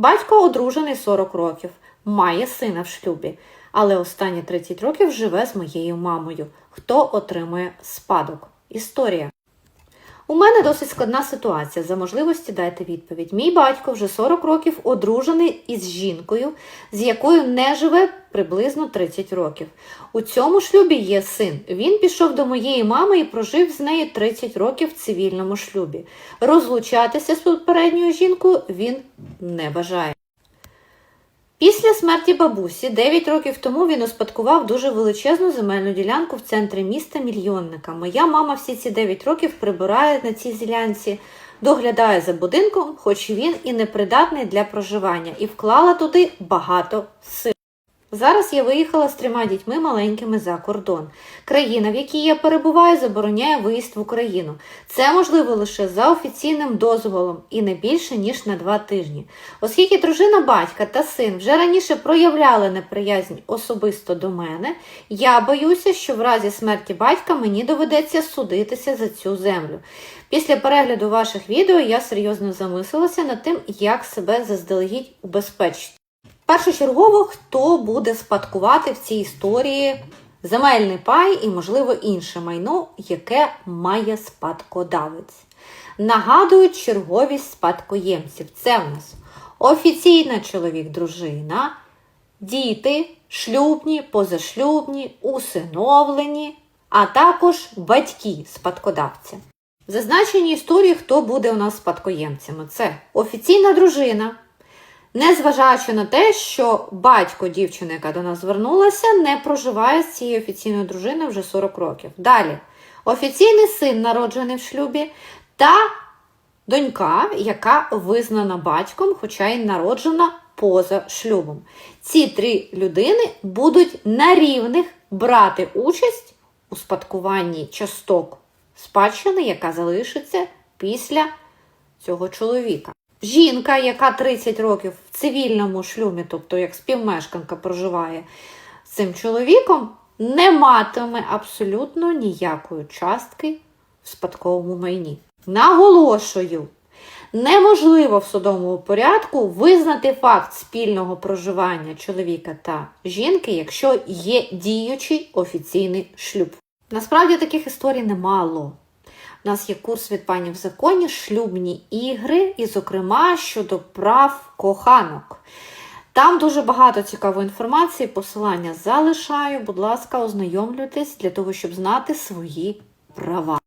Батько одружений 40 років, має сина в шлюбі, але останні 30 років живе з моєю мамою. Хто отримує спадок? Історія. У мене досить складна ситуація. За можливості дайте відповідь. Мій батько вже 40 років одружений із жінкою, з якою не живе приблизно 30 років. У цьому шлюбі є син. Він пішов до моєї мами і прожив з нею 30 років в цивільному шлюбі. Розлучатися з попередньою жінкою він не бажає. Після смерті бабусі 9 років тому він успадкував дуже величезну земельну ділянку в центрі міста мільйонника. Моя мама всі ці 9 років прибирає на цій ділянці, доглядає за будинком, хоч він і непридатний для проживання, і вклала туди багато сил. Зараз я виїхала з трьома дітьми маленькими за кордон. Країна, в якій я перебуваю, забороняє виїзд в Україну. Це можливо лише за офіційним дозволом і не більше ніж на два тижні. Оскільки дружина батька та син вже раніше проявляли неприязнь особисто до мене, я боюся, що в разі смерті батька мені доведеться судитися за цю землю. Після перегляду ваших відео я серйозно замислилася над тим, як себе заздалегідь убезпечити. Першочергово, хто буде спадкувати в цій історії земельний пай і, можливо, інше майно, яке має спадкодавець. Нагадую черговість спадкоємців. Це в нас офіційна чоловік-дружина, діти, шлюбні, позашлюбні, усиновлені, а також батьки спадкодавця. В зазначеній історії, хто буде у нас спадкоємцями? Це офіційна дружина. Незважаючи на те, що батько дівчини, яка до нас звернулася, не проживає з цією офіційною дружиною вже 40 років. Далі, офіційний син, народжений в шлюбі, та донька, яка визнана батьком, хоча й народжена поза шлюбом. Ці три людини будуть на рівних брати участь у спадкуванні часток спадщини, яка залишиться після цього чоловіка. Жінка, яка 30 років в цивільному шлюбі, тобто як співмешканка проживає з цим чоловіком, не матиме абсолютно ніякої частки в спадковому майні. Наголошую, неможливо в судовому порядку визнати факт спільного проживання чоловіка та жінки, якщо є діючий офіційний шлюб. Насправді таких історій немало. У нас є курс від пані в законі, шлюбні ігри, і, зокрема, щодо прав коханок. Там дуже багато цікавої інформації, посилання залишаю. Будь ласка, ознайомлюйтесь для того, щоб знати свої права.